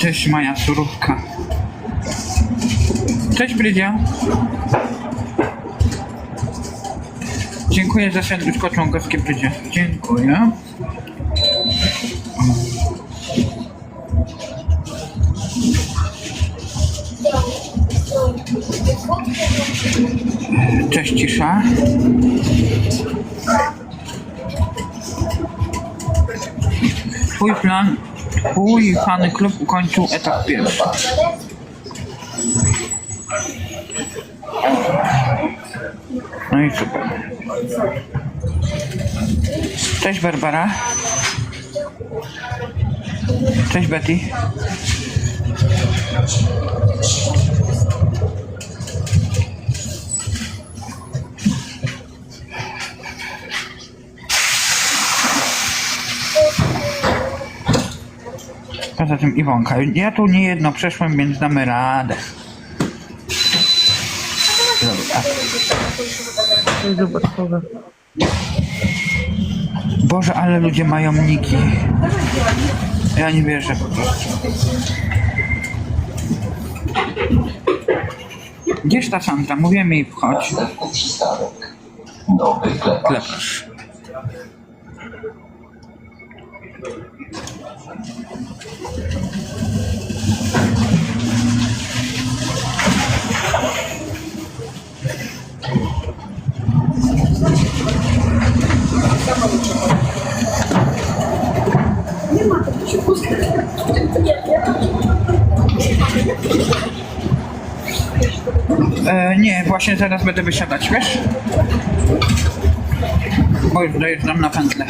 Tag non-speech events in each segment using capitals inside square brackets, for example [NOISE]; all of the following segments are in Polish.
Cześć Maja Surówka. Cześć Brydzia. Dziękuję za serduszko członkowskie Brydzie. Dziękuję. Cześć Cisza. Twój plan, twój fany klub ukończył etap pierwszy. No i super. Cześć Barbara. Cześć Betty. Poza tym Iwonka, ja tu nie jedno przeszłem, więc damy radę. Dobra. Zobaczkowe. Boże, ale ludzie mają niki. Ja nie wierzę po prostu. Gdzież ta Sandra? Mówiłem jej wchodź. Klepacz. Klepasz. E, nie, właśnie teraz będę wysiadać, wiesz? Bo już dojeżdżam na pętlę.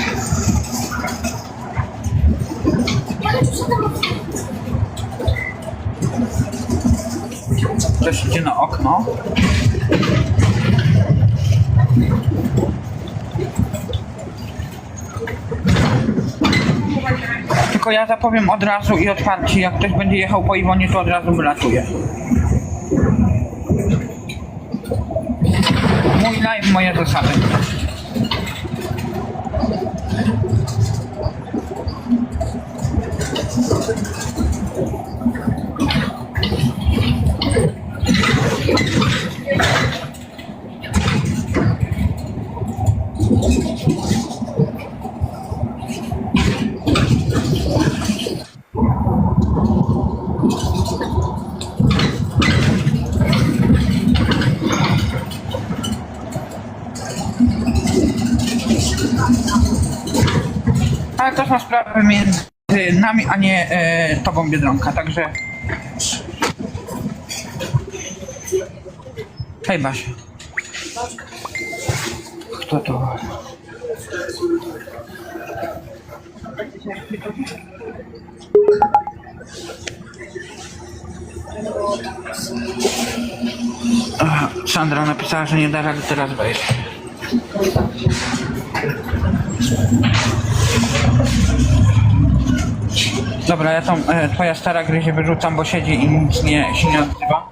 Ktoś idzie na okno. Tylko ja zapowiem od razu i otwarcie, jak ktoś będzie jechał po Iwonie, to od razu wylatuje. Mój live, moje zasady. To są sprawy między nami, a nie e, tobą Biedronka, także... Hej Basia. Kto to? Aha, Sandra napisała, że nie da rady teraz wejść. Dobra, ja tą e, twoja stara gryzie wyrzucam, bo siedzi i nic nie, się nie odzywa.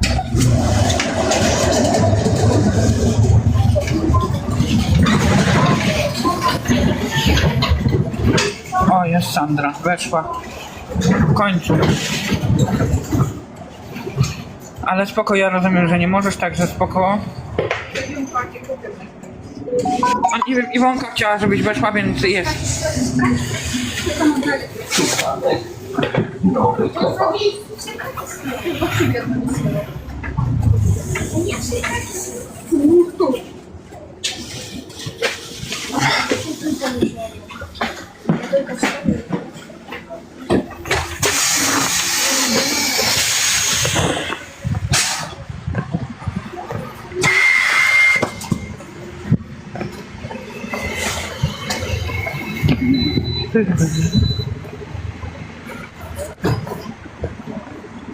O, jest Sandra, weszła. W końcu. Ale spoko, ja rozumiem, że nie możesz, także spoko. Nie wiem, Iwonka chciała, żebyś weszła, więc jest. Przystanek.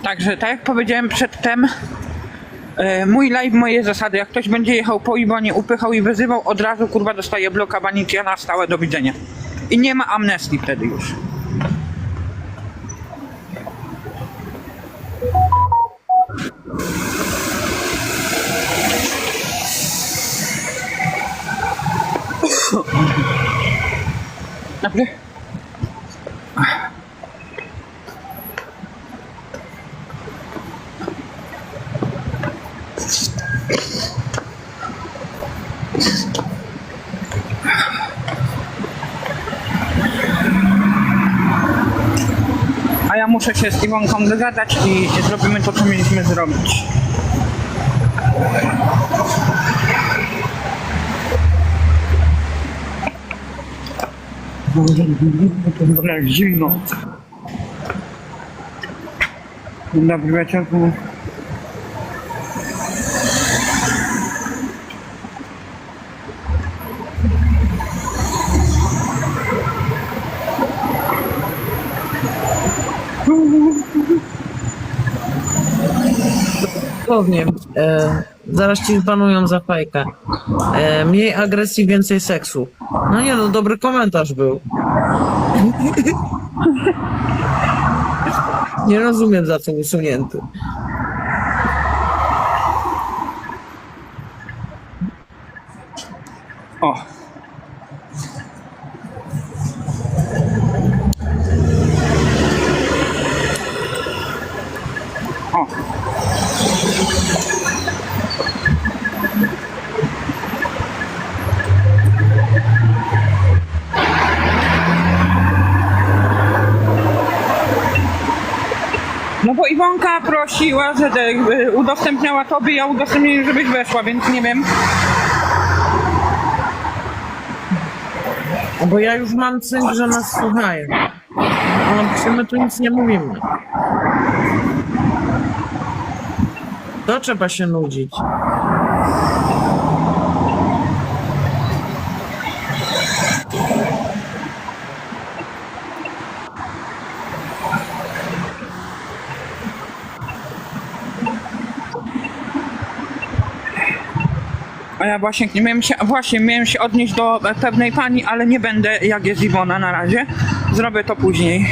Także tak jak powiedziałem przedtem, E, mój live, moje zasady. Jak ktoś będzie jechał po Iwonie, upychał i wyzywał, od razu kurwa dostaje bloka banicja na stałe do widzenia. I nie ma amnestii wtedy już. Naprawdę? A ja muszę się z Iwonką dogadać i zrobimy to, co mieliśmy zrobić. Dobra, jak zimno. Dzień Powiem, e, zaraz ci zbanują za fajkę. E, mniej agresji, więcej seksu. No nie no, dobry komentarz był. [LAUGHS] nie rozumiem za co usunięty. O. O. prosiła, że udostępniała tobie, ja udostępniłem, żebyś weszła, więc nie wiem. Bo ja już mam cynk, że nas słuchają. A czy my tu nic nie mówimy. To trzeba się nudzić. A ja właśnie nie miałem się, właśnie miałem się odnieść do pewnej pani, ale nie będę jak jest Iwona na razie. Zrobię to później.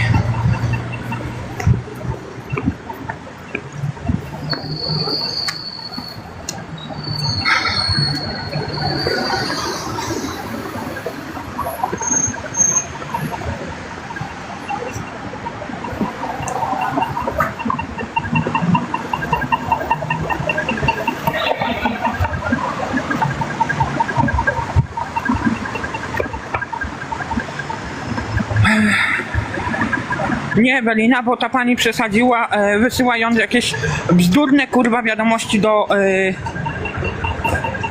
Ewelina, bo ta pani przesadziła, e, wysyłając jakieś bzdurne kurwa wiadomości do e,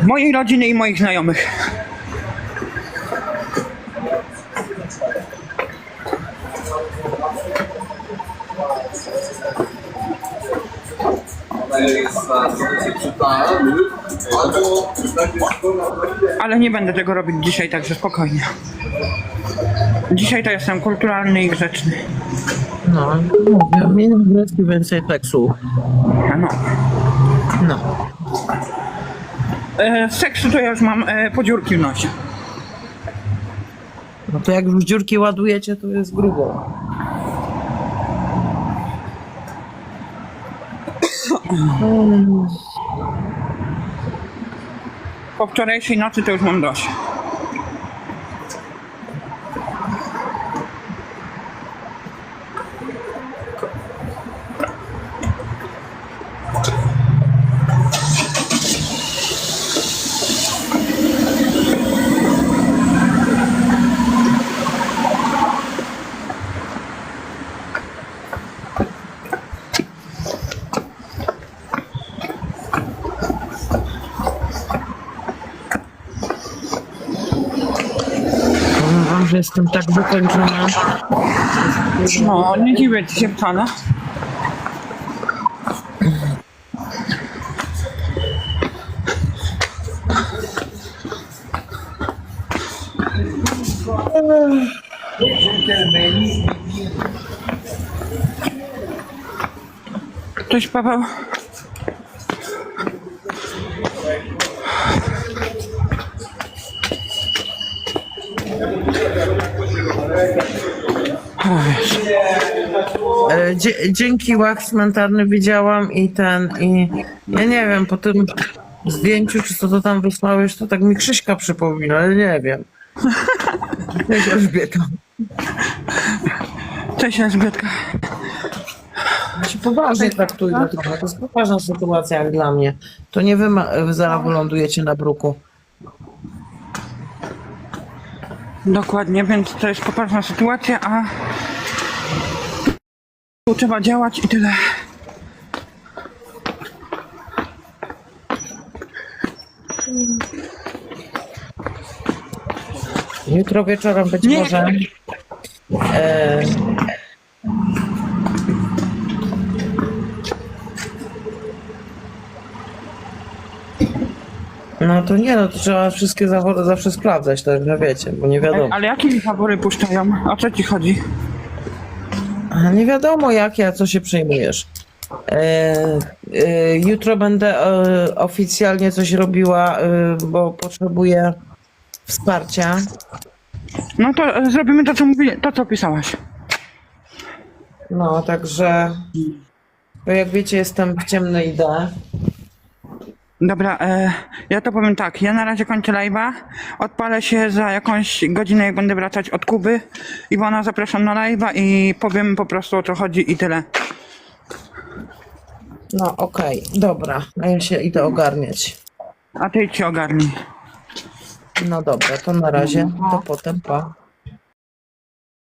mojej rodziny i moich znajomych. Ale nie będę tego robić dzisiaj, także spokojnie. Dzisiaj to jestem kulturalny i grzeczny. No, mówię, mniej agresji, więcej seksu. A no. No. E, z seksu to ja już mam e, podziurki w nosie. No to jak już dziurki ładujecie, to jest grubo. Po wczorajszej nocy to już mam dość. Jestem tak wykończona. No, nie dziwię ci się wcale. Cześć Paweł. Dzięki łach cmentarny widziałam i ten, i ja nie wiem, po tym zdjęciu, czy co to tam wysłałeś, to tak mi Krzyśka przypomina, ale nie wiem. Cześć Elżbieta. Cześć Elżbietka. Się poważnie traktujmy trochę, to jest poważna sytuacja jak dla mnie. To nie wy, zaraz wylądujecie na bruku. Dokładnie, więc to jest poważna sytuacja, a trzeba działać i tyle. Jutro wieczorem być Nie. może. E, no to nie, no to trzeba wszystkie zawody zawsze sprawdzać, tak że wiecie, bo nie wiadomo. Ale jakie fawory puszczają? O co ci chodzi? A Nie wiadomo jakie, a co się przejmujesz. E, e, jutro będę e, oficjalnie coś robiła, e, bo potrzebuję wsparcia. No to e, zrobimy to, co mówili, to, co pisałaś. No, także. Bo jak wiecie, jestem w ciemnej idei. Dobra, e, ja to powiem tak. Ja na razie kończę live'a. Odpalę się za jakąś godzinę, jak będę wracać od Kuby. Iwona zapraszam na live'a i powiem po prostu o co chodzi i tyle. No, okej, dobra. A ja się idę ogarniać. A ty idź się ogarnij. No dobra, to na razie. To potem, pa.